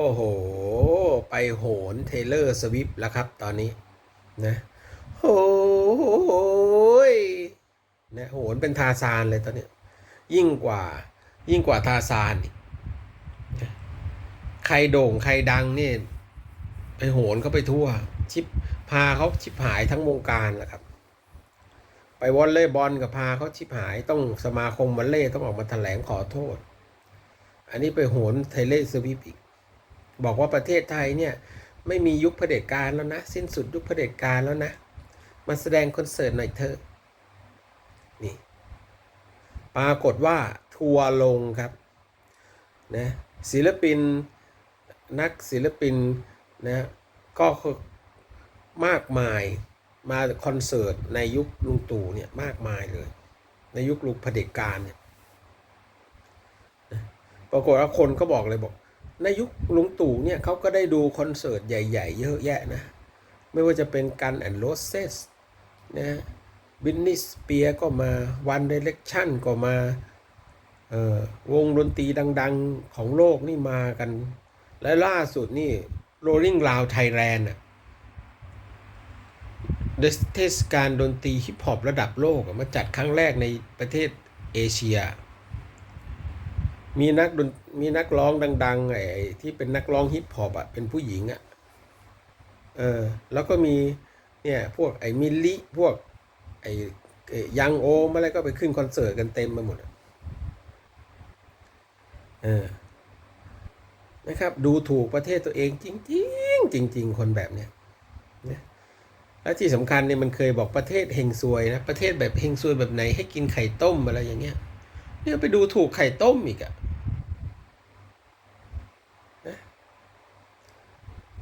โอ้โห ไปโหนเทเลอร์สวิฟแล้วครับตอนนี้นะโอ้ยนะโหนเป็นทาซานเลยตอนนี้ ยิ่งกว่ายิ่งกว่าทาซานใครโด่งใครดังนี่ไปโหนเขาไปทั่ว ชิปพาเขาชิบหายทั้งวงการแหละครับ ไปวอลเลย์บอลกับพาเขาชิบหายต้องสมาคมวอลเลย์ต้องออกมาแถลงขอโทษ อันนี้ไปโหนเทเลอร์สวิฟอีก บอกว่าประเทศไทยเนี่ยไม่มียุคเผด็จการแล้วนะ สิ้นสุดยุคเผด็จการแล้วนะมาแสดงคอนเสิร์ตหน่อยเถอะนี่ปรากฏว่าทัวร์ลงครับนะศิลปินนักศิลปินนะก็มากมายมาคอนเสิร์ตในยุคลุงตู่เนี่ยมากมายเลย ในยุคลุงเผด็จการเนี่ยปรากฏว่าคนก็บอกเลยบอก ในยุคลุงตู่เนี่ยเขาก็ได้ดูคอนเสิร์ตใหญ่ ๆ เยอะแยะนะ ไม่ว่าจะเป็นกันแอนโรสเซสนะบินนิสเปียก็มาวันเดเ c ชั่นก็มาเออวงดนตรีดัง ๆของโลกนี่มากัน และล่าสุดนี่ Rolling Loud Thailand อะเทศกาลดนตรีฮิปฮอประดับโลกมาจัดครั้งแรกในประเทศเอเชีย มีนักดนมีนักร้องดัง ๆ ไอ้ที่เป็นนักร้องฮิปฮอปอะเป็นผู้หญิงอะเออแล้วก็มีเนี่ยพวกไอ้มิลลิพวกไอ้ยังโอมอะไรก็ไปขึ้นคอนเสิร์ตกันเต็มไปหมดเออนะครับ ดูถูกประเทศตัวเองจริงๆจริง ๆ คนแบบเนี้ยนะแล้วที่สำคัญเนี่ยมันเคยบอกประเทศเฮงซวยนะประเทศแบบเฮงซวยแบบไหนให้กินไข่ต้มอะไรอย่างเงี้ย ที่ไปดูถูกไข่ต้มอีกอะนะ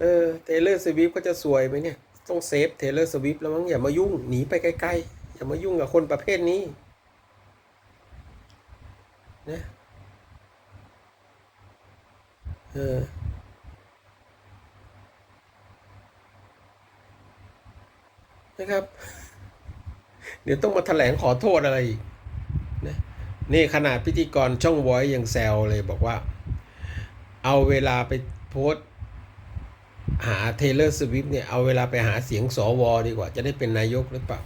เออเทเลอร์สวิฟก็จะสวยไหมเนี่ย ต้องเซฟเทเลอร์สวิฟแล้วมั้งอย่ามายุ่งหนีไปไกลๆ อย่ามายุ่งกับคนประเภทนี้นะเออนะครับ เดี๋ยวต้องมาแถลงขอโทษอะไรอีก นี่ขนาดพิธีกรช่องว้ยังแซวเลยบอกว่า เอาเวลาไปโพสหาเทเลอร์สวิฟเนี่ย เอาเวลาไปหาเสียงสวดีกว่า จะได้เป็นนายกหรือเปล่า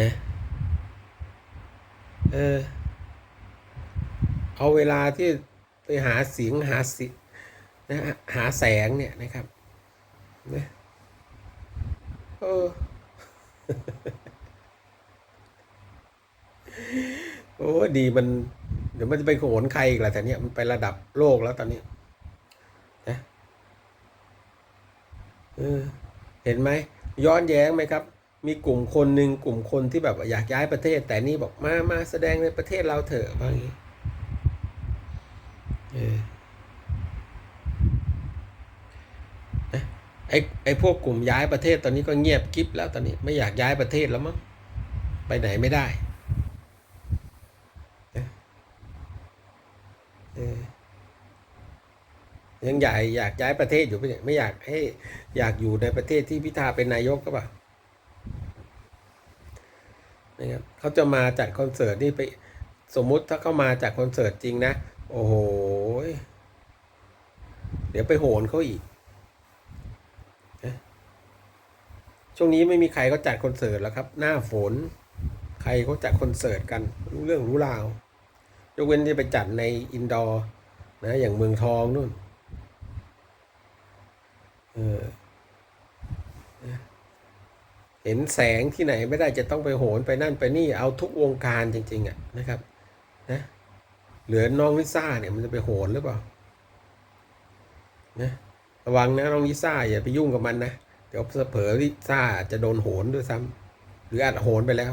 นะเออเอาเวลาที่ไปหาเสียงหาสินะหาแสงเนี่ยนะครับนะเออ โอ้ดีมัน เดี๋ยวมันจะไปโขนใครอีกล่ะแต่เนี้ยมันไประดับโลกแล้วตอนนี้นะเออเห็นไหมย้อนแย้งไหมครับ มีกลุ่มคนหนึ่งกลุ่มคนที่แบบอยากย้ายประเทศ แต่นี่บอกมามาแสดงในประเทศเราเถอะว่าอย่างนี้เออไอ้ไอ้พวกกลุ่มย้ายประเทศตอนนี้ก็เงียบกริบแล้วตอนนี้ไม่อยากย้ายประเทศแล้วมั้งไปไหนไม่ได้ เออ ยังอยากอยากย้ายประเทศอยู่ปไม่อยากให้อยากอยู่ในประเทศที่พิธาเป็นนายกก็ป่ะนะครับเขาจะมาจัดคอนเสิร์ตนี่ไปสมมุติถ้าเขามาจัดคอนเสิร์ตจริงนะ โอ้โห เดี๋ยวไปโหนเขาอีก ช่วงนี้ไม่มีใครเขาจัดคอนเสิร์ตแล้วครับ หน้าฝน ใครเขาจัดคอนเสิร์ตกันรู้เรื่องรู้ราว ยกเว้นที่ไปจัดในอินดอร์นะอย่างเมืองทองนู่นเออเห็นแสงที่ไหนไม่ได้จะต้องไปโหนไปนั่นไปนี่เอาทุกวงการจริง ๆอะนะครับนะเหลือน้องลิซ่าเนี่ยมันจะไปโหนหรือเปล่านะระวังนะน้องลิซ่าอย่าไปยุ่งกับมันนะเดี๋ยวเผลอลิซ่าจะโดนโหนด้วยซ้ำหรืออาจโหนไปแล้ว